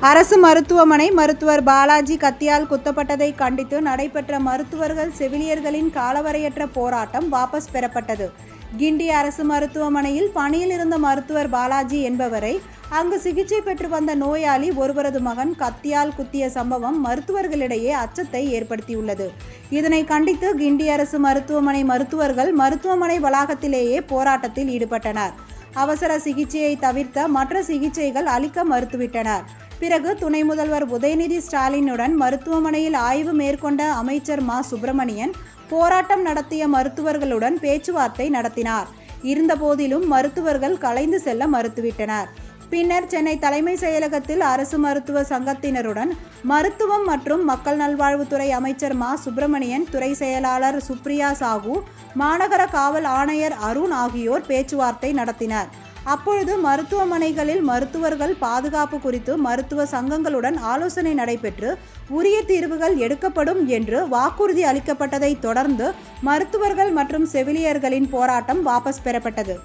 அரசு மருத்துவமனை மருத்துவர் பாலாஜி கத்தியால் குத்தப்பட்டதை கண்டித்து நடைபெற்ற மருத்துவர்கள் செவிலியர்களின் காலவரையற்ற போராட்டம் வாபஸ் பெறப்பட்டது. கிண்டி அரசு மருத்துவமனையில் பணியில் இருந்த மருத்துவர் பாலாஜி என்பவரை அங்கு சிகிச்சை பெற்று வந்த நோயாளி ஒருவரது மகன் கத்தியால் குத்திய சம்பவம் மருத்துவர்களிடையே அச்சத்தை ஏற்படுத்தியுள்ளது. இதனை கண்டித்து கிண்டி அரசு மருத்துவமனை மருத்துவர்கள் மருத்துவமனை வளாகத்திலேயே போராட்டத்தில் ஈடுபட்டனர். அவசர சிகிச்சையை தவிர்த்த மற்ற சிகிச்சைகள் அளிக்க மறுத்துவிட்டனர். பிறகு துணை முதல்வர் உதயநிதி ஸ்டாலினுடன் மருத்துவமனையில் ஆய்வு மேற்கொண்ட அமைச்சர் மா. சுப்பிரமணியன் போராட்டம் நடத்திய மருத்துவர்களுடன் பேச்சுவார்த்தை நடத்தினார். இருந்தபோதிலும் மருத்துவர்கள் கலைந்து செல்ல மறுத்துவிட்டனர். பின்னர் சென்னை தலைமை செயலகத்தில் அரசு மருத்துவ சங்கத்தினருடன் மருத்துவம் மற்றும் மக்கள் நல்வாழ்வுத்துறை அமைச்சர் மா. சுப்பிரமணியன் துறை செயலாளர் சுப்ரியா சாகு மாநகர காவல் ஆணையர் அருண் ஆகியோர் பேச்சுவார்த்தை நடத்தினர். அப்பொழுது மருத்துவமனைகளில் மருத்துவர்கள் பாதுகாப்பு குறித்து மருத்துவ சங்கங்களுடன் ஆலோசனை நடைபெற்று உரிய தீர்வுகள் எடுக்கப்படும் என்று வாக்குறுதி அளிக்கப்பட்டதை தொடர்ந்து மருத்துவர்கள் மற்றும் செவிலியர்களின் போராட்டம் வாபஸ் பெறப்பட்டது.